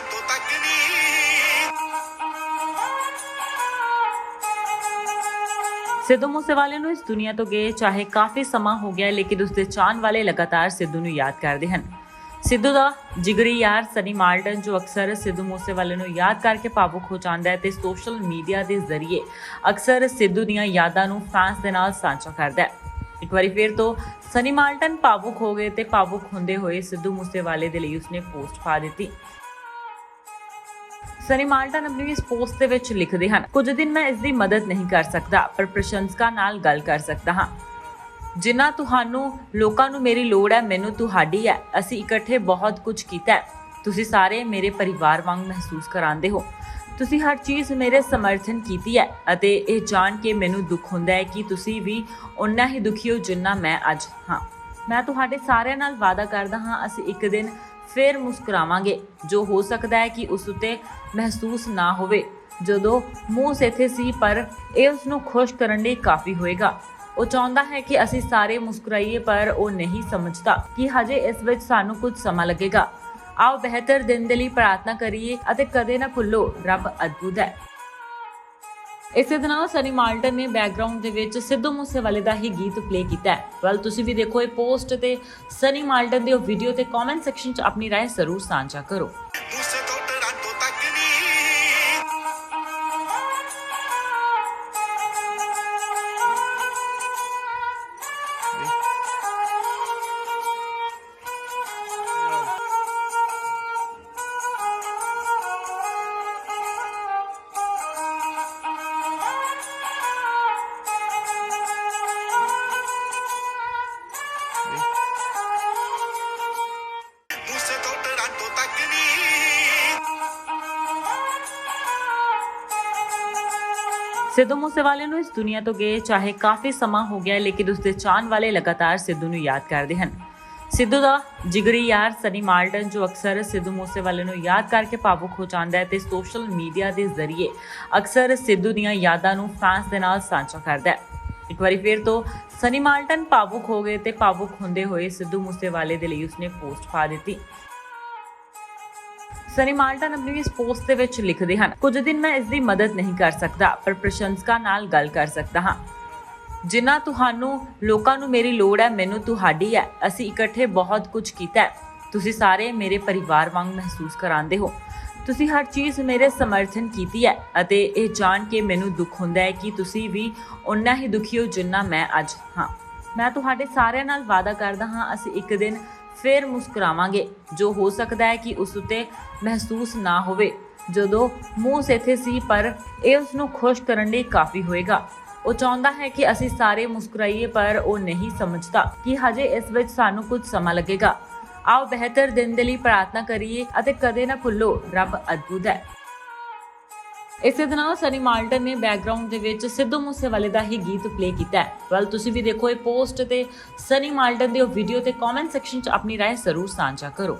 Toronto ਤੱਕ ਨੀ ਸਿੱਧੂ ਮੂਸੇਵਾਲੇ ਨੂੰ ਇਸ ਦੁਨੀਆ ਤੋਂ ਗਏ ਚਾਹੇ ਕਾਫੀ ਸਮਾਂ ਹੋ ਗਿਆ ਹੈ, ਲੇਕਿਨ ਉਸਦੇ ਚਾਹਣ ਵਾਲੇ ਲਗਾਤਾਰ ਸਿੱਧੂ ਨੂੰ ਯਾਦ ਕਰਦੇ ਹਨ। ਸਿੱਧੂ ਦਾ ਜਿਗਰੀ ਯਾਰ ਸਨੀ ਮਾਲਟਨ ਜੋ ਅਕਸਰ ਸਿੱਧੂ ਮੂਸੇਵਾਲੇ ਨੂੰ ਯਾਦ ਕਰਕੇ ਭਾਵੁਕ ਹੋ ਜਾਂਦਾ ਹੈ ਤੇ ਸੋਸ਼ਲ ਮੀਡੀਆ ਦੇ ਜ਼ਰੀਏ ਅਕਸਰ ਸਿੱਧੂ ਦੀਆਂ ਯਾਦਾਂ ਨੂੰ ਫੈਨਸ ਦੇ ਨਾਲ ਸਾਂਝਾ ਕਰਦਾ ਹੈ। ਇੱਕ ਵਾਰੀ ਫਿਰ ਤੋਂ ਸਨੀ ਮਾਲਟਨ ਭਾਵੁਕ ਹੋ ਗਏ ਤੇ ਭਾਵੁਕ ਹੁੰਦੇ ਹੋਏ ਸਿੱਧੂ ਮੂਸੇਵਾਲੇ ਦੇ ਲਈ ਉਸਨੇ ਪੋਸਟ ਪਾ ਦਿੱਤੀ। ਸਨੀ ਮਾਲਟਨ ਆਪਣੀ ਇਸ ਪੋਸਟ ਦੇ ਵਿੱਚ ਲਿਖਦੇ ਹਨ, ਕੁਝ ਦਿਨ ਮੈਂ ਇਸ ਦੀ ਮਦਦ ਨਹੀਂ ਕਰ ਸਕਦਾ, ਪਰ ਪ੍ਰਸ਼ੰਸਕਾਂ ਨਾਲ ਗੱਲ ਕਰ ਸਕਦਾ ਹਾਂ। ਜਿੰਨਾ ਤੁਹਾਨੂੰ, ਲੋਕਾਂ ਨੂੰ ਮੇਰੀ ਲੋੜ ਹੈ, ਮੈਨੂੰ ਤੁਹਾਡੀ ਹੈ। ਅਸੀਂ ਇਕੱਠੇ ਬਹੁਤ ਕੁਝ ਕੀਤਾ ਹੈ। ਤੁਸੀਂ ਸਾਰੇ ਮੇਰੇ ਪਰਿਵਾਰ ਵਾਂਗ ਮਹਿਸੂਸ ਕਰਾਉਂਦੇ ਹੋ। ਤੁਸੀਂ ਹਰ ਚੀਜ਼ ਮੇਰੇ ਸਮਰਥਨ ਕੀਤੀ ਹੈ ਅਤੇ ਇਹ ਜਾਣ ਕੇ ਮੈਨੂੰ ਦੁੱਖ ਹੁੰਦਾ ਹੈ ਕਿ ਤੁਸੀਂ ਵੀ ਉਨਾ ਹੀ ਦੁਖੀ ਹੋ ਜਿੰਨਾ ਮੈਂ ਅੱਜ ਹਾਂ। ਮੈਂ ਤੁਹਾਡੇ ਸਾਰਿਆਂ ਨਾਲ ਵਾਅਦਾ ਕਰਦਾ ਹਾਂ, ਅਸੀਂ ਇੱਕ ਦਿਨ ਫਿਰ ਮੁਸਕਰਾਵਾਂਗੇ। ਜੋ ਹੋ ਸਕਦਾ ਹੈ ਕਿ ਉਸ ਉਤੇ ਮਹਿਸੂਸ ਨਾ ਹੋਵੇ। ਜਦੋਂ ਮੂੰਹ ਸੇਥੇ ਸੀ, ਪਰ ਇਹ ਉਸ ਨੂੰ ਖੁਸ਼ ਕਰਨ ਲਈ ਕਾਫੀ ਹੋਏਗਾ। ਉਹ ਚਾਹੁੰਦਾ ਹੈ ਕਿ ਅਸੀਂ ਸਾਰੇ ਮੁਸਕਰਾਈਏ, ਪਰ ਉਹ ਨਹੀਂ ਸਮਝਦਾ ਕਿ ਹਜੇ ਇਸ ਵਿੱਚ ਸਾਨੂੰ ਕੁਝ ਸਮਾਂ ਲੱਗੇਗਾ। ਆਓ ਬਿਹਤਰ ਦਿਨ ਦੇ ਲਈ ਪ੍ਰਾਰਥਨਾ ਕਰੀਏ ਅਤੇ ਕਦੇ ਨਾ ਭੁੱਲੋ, ਰੱਬ ਅਦਭੁਤ ਹੈ। ਇਸੇ ਦੇ ਨਾਲ ਸਨੀ ਮਾਲਟਨ ਨੇ ਬੈਕਗ੍ਰਾਉਂਡ ਦੇ ਵਿੱਚ ਸਿੱਧੂ ਮੂਸੇਵਾਲੇ ਦਾ ਹੀ ਗੀਤ ਪਲੇ ਕੀਤਾ ਹੈ ਵੈਲ ਤੁਸੀਂ ਵੀ ਦੇਖੋ ਇਹ ਪੋਸਟ ਤੇ ਸਨੀ ਮਾਲਟਨ ਦੇ ਉਹ ਵੀਡੀਓ ਤੇ ਕਮੈਂਟ ਸੈਕਸ਼ਨ 'ਚ ਆਪਣੀ رائے ਜ਼ਰੂਰ ਸਾਂਝਾ ਕਰੋ ਸਿੱਧੂ ਮੂਸੇਵਾਲੇ ਨੂੰ ਇਸ ਦੁਨੀਆ ਤੋਂ ਗਏ ਚਾਹੇ ਕਾਫੀ ਸਮਾਂ ਹੋ ਗਿਆ, ਲੇਕਿਨ ਉਸਦੇ ਚਾਹਣ ਵਾਲੇ ਲਗਾਤਾਰ ਸਿੱਧੂ ਨੂੰ ਯਾਦ ਕਰਦੇ ਹਨ। ਸਿੱਧੂ ਦਾ ਜਿਗਰੀ ਯਾਰ ਸਨੀ ਮਾਲਟਨ, ਜੋ ਅਕਸਰ ਸਿੱਧੂ ਮੂਸੇਵਾਲੇ ਨੂੰ ਯਾਦ ਕਰਕੇ ਭਾਵੁਕ ਹੋ ਜਾਂਦਾ ਹੈ ਤੇ ਸੋਸ਼ਲ ਮੀਡੀਆ ਦੇ ਜ਼ਰੀਏ ਅਕਸਰ ਸਿੱਧੂ ਦੀਆਂ ਯਾਦਾਂ ਨੂੰ ਫੈਨਸ ਦੇ ਨਾਲ ਸਾਂਝਾ ਕਰਦਾ ਹੈ। ਇੱਕ ਵਾਰੀ ਫਿਰ ਤੋਂ ਸਨੀ ਮਾਲਟਨ ਭਾਵੁਕ ਹੋ ਗਏ ਤੇ ਭਾਵੁਕ ਹੁੰਦੇ ਹੋਏ ਸਿੱਧੂ ਮੂਸੇਵਾਲੇ ਦੇ ਲਈ ਉਸਨੇ ਪੋਸਟ ਪਾ ਦਿੱਤੀ। ਸਨੀ ਮਾਲਟਨ ਆਪਣੀ ਇਸ ਪੋਸਟ ਦੇ ਵਿੱਚ ਲਿਖਦੇ ਹਨ, ਕੁਝ ਦਿਨ ਮੈਂ ਇਸ ਦੀ ਮਦਦ ਨਹੀਂ ਕਰ ਸਕਦਾ, ਪਰ ਪ੍ਰਸ਼ੰਸਕਾਂ ਨਾਲ ਗੱਲ ਕਰ ਸਕਦਾ ਹਾਂ। ਜਿੰਨਾ ਤੁਹਾਨੂੰ, ਲੋਕਾਂ ਨੂੰ ਮੇਰੀ ਲੋੜ ਹੈ, ਮੈਨੂੰ ਤੁਹਾਡੀ ਹੈ। ਅਸੀਂ ਇਕੱਠੇ ਬਹੁਤ ਕੁਝ ਕੀਤਾ ਹੈ। ਤੁਸੀਂ ਸਾਰੇ ਮੇਰੇ ਪਰਿਵਾਰ ਵਾਂਗ ਮਹਿਸੂਸ ਕਰਾਉਂਦੇ ਹੋ। ਤੁਸੀਂ ਹਰ ਚੀਜ਼ ਮੇਰੇ ਸਮਰਥਨ ਕੀਤੀ ਹੈ ਅਤੇ ਇਹ ਜਾਣ ਕੇ ਮੈਨੂੰ ਦੁੱਖ ਹੁੰਦਾ ਹੈ ਕਿ ਤੁਸੀਂ ਵੀ ਉਨਾ ਹੀ ਦੁਖੀ ਹੋ ਜਿੰਨਾ ਮੈਂ ਅੱਜ, ਹਾਂ। ਮੈਂ ਤੁਹਾਡੇ ਸਾਰਿਆਂ ਨਾਲ ਵਾਅਦਾ ਕਰਦਾ ਹਾਂ, ਅਸੀਂ ਇੱਕ ਦਿਨ ਫਿਰ ਮੁਸਕਰਾਵਾਂਗੇ। ਜੋ ਹੋ ਸਕਦਾ ਹੈ ਕਿ ਉਸ ਉਤੇ ਮਹਿਸੂਸ ਨਾ ਹੋਵੇ। ਜਦੋਂ ਮੂੰਹ ਸੇਥੇ ਸੀ, ਪਰ ਇਹ ਉਸ ਨੂੰ ਖੁਸ਼ ਕਰਨ ਲਈ ਕਾਫੀ ਹੋਏਗਾ। ਉਹ ਚਾਹੁੰਦਾ ਹੈ ਕਿ ਅਸੀਂ ਸਾਰੇ ਮੁਸਕਰਾਈਏ, ਪਰ ਉਹ ਨਹੀਂ ਸਮਝਦਾ ਕਿ ਹਜੇ ਇਸ ਵਿੱਚ ਸਾਨੂੰ ਕੁਝ ਸਮਾਂ ਲੱਗੇਗਾ। ਆਓ ਬਿਹਤਰ ਦਿਨ ਦੇ ਲਈ ਪ੍ਰਾਰਥਨਾ ਕਰੀਏ ਅਤੇ ਕਦੇ ਨਾ ਭੁੱਲੋ, ਰੱਬ ਅਦਭੁਤ ਹੈ। ਇਸੇ ਦੇ ਨਾਲ ਸਨੀ ਮਾਲਟਨ ਨੇ ਬੈਕਗ੍ਰਾਉਂਡ ਦੇ ਵਿੱਚ ਸਿੱਧੂ ਮੂਸੇਵਾਲੇ ਦਾ ਹੀ ਗੀਤ ਪਲੇ ਕੀਤਾ ਹੈ ਵੈਲ ਤੁਸੀਂ ਵੀ ਦੇਖੋ ਇਹ ਪੋਸਟ ਤੇ ਸਨੀ ਮਾਲਟਨ ਦੇ ਉਹ ਵੀਡੀਓ ਤੇ ਕਮੈਂਟ ਸੈਕਸ਼ਨ 'ਚ ਆਪਣੀ رائے ਜ਼ਰੂਰ ਸਾਂਝਾ ਕਰੋ